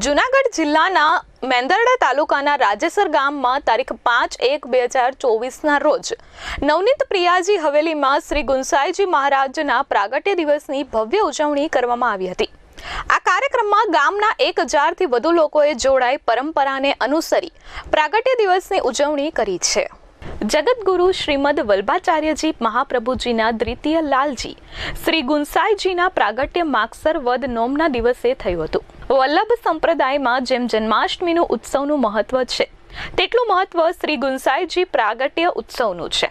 જુનાગઢ જિલ્લાના મેંદરડા તાલુકાના રાજેસર ગામમાં તારીખ પાંચ એક બે હજાર ચોવીસના રોજ નવનીત પ્રિયાજી હવેલીમાં શ્રી ગુંસાઈજી મહારાજના પ્રાગટ્ય દિવસની ભવ્ય ઉજવણી કરવામાં આવી હતી. આ કાર્યક્રમમાં ગામના એક હજારથી વધુ લોકોએ જોડાઈ પરંપરાને અનુસરી પ્રાગટ્ય દિવસની ઉજવણી કરી છે. જગતગુરુ શ્રીમદ વલ્ભાચાર્યજી મહાપ્રભુજીના દ્વિતીય લાલજી શ્રી ગુંસાઈજીના પ્રાગટ્ય માગસર વદ નોમના દિવસે થયું હતું. વલ્લભ સંપ્રદાયમાં જેમ જન્માષ્ટમીનું ઉત્સવનું મહત્વ છે, તેટલું મહત્વ શ્રી ગુંસાઈજી પ્રાગટ્ય ઉત્સવનું છે.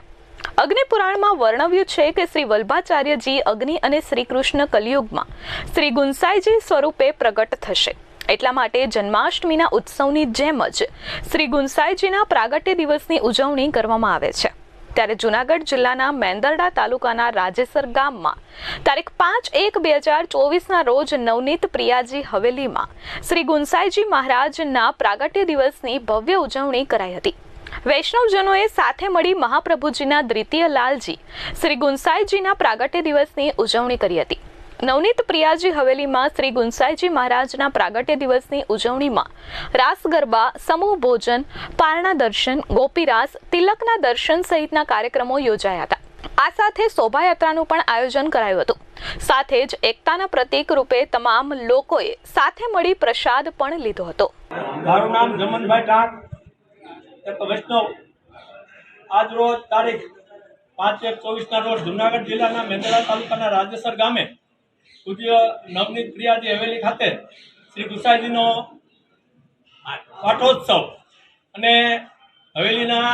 અગ્નિપુરાણમાં વર્ણવ્યું છે કે શ્રી વલ્ભાચાર્યજી અગ્નિ અને શ્રી કૃષ્ણ કલિયુગમાં શ્રી ગુંસાઈજી સ્વરૂપે પ્રગટ થશે. એટલા માટે જન્માષ્ટમીના ઉત્સવની જેમ જ શ્રી ગુંસાઈજીના પ્રાગટ્ય દિવસની ઉજવણી કરવામાં આવે છે. ત્યારે જુનાગઢ જિલ્લાના મેંદરડા તાલુકાના રાજેસર ગામમાં તારીખ પાંચ એક બે હજાર ચોવીસના રોજ નવનીત પ્રિયાજી હવેલીમાં શ્રી ગુંસાઈજી મહારાજના પ્રાગટ્ય દિવસની ભવ્ય ઉજવણી કરાઈ હતી. વૈષ્ણવજનોએ સાથે મળી મહાપ્રભુજીના દ્વિતીય લાલજી શ્રી ગુંસાઈજીના પ્રાગટ્ય દિવસની ઉજવણી કરી હતી. નવનીત પ્રિયાજી હવેલીમાં શ્રી ગુંસાઈજી મહારાજના પ્રાગટ્ય દિવસની ઉજવણીમાં રાસ ગરબા, સમૂહ ભોજન, પારણા દર્શન, ગોપીરાસ, તિલકના દર્શન સહિતના કાર્યક્રમો યોજાયા હતા. આ સાથે શોભાયાત્રાનું પણ આયોજન કરાયું હતું. સાથે જ એકતાના પ્રતીક રૂપે તમામ લોકોએ સાથે મળી પ્રસાદ પણ લીધો હતો. મારું નામ જમનભાઈ ટાંક. એક વૈષ્ણવ. આજ રોજ તારીખ પાંચ એક ચોવીસના રોજ જુનાગઢ જિલ્લાના મેંદરા તાલુકાના રાજેસર ગામે પૂજ્ય નવનીત પ્રિયાજી હવેલી ખાતે શ્રી ગુસાઈજીનો પાઠોત્સવ. અને હવેલીના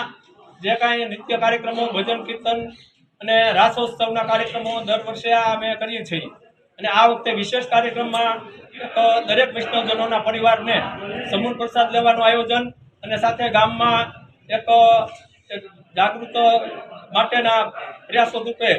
જે કાંઈ નિત્ય કાર્યક્રમો, ભજન, કીર્તન અને રાસોત્સવના કાર્યક્રમો દર વર્ષે અમે કરીએ છીએ. અને આ વખતે વિશેષ કાર્યક્રમમાં દરેક વૈષ્ણવજનોના પરિવારને સમૂહ પ્રસાદ લેવાનું આયોજન અને સાથે ગામમાં એક જાગૃત માટેના પ્રયાસો રૂપે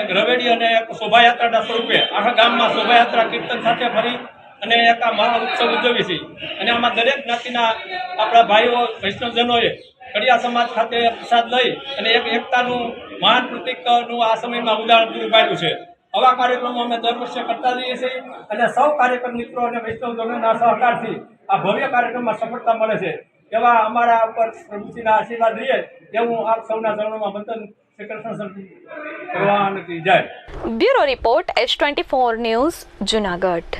એક રવેડી અને એક શોભાયાત્રાના સ્વરૂપે આખા ગામમાં શોભાયાત્રા કીર્તન સાથે ફરી અને એક આ મહા ઉત્સવ ઉજવીએ છીએ. અને આમાં દરેક જ્ઞાતિના આપણા ભાઈઓ, વૈષ્ણવજનોએ કડિયા સમાજ ખાતે પ્રસાદ લઈ અને એક એકતાનું, મહાન પ્રતિકનું આ સમયમાં ઉદાહરણ પૂરું પાડ્યું છે. આવા કાર્યક્રમો અમે દર વર્ષે કરતા રહીએ છીએ અને સૌ કાર્યક્રમ મિત્રો અને વૈષ્ણવજનોના સહકારથી આ ભવ્ય કાર્યક્રમમાં સફળતા મળે છે. એવા અમારા ઉપર પ્રભુજીના આશીર્વાદ રહીએ એવું આપ સૌના ચરણોમાં વંદન શ્રી કૃષ્ણ ભગવાન જય. Bureau report S twenty four news Junagadh.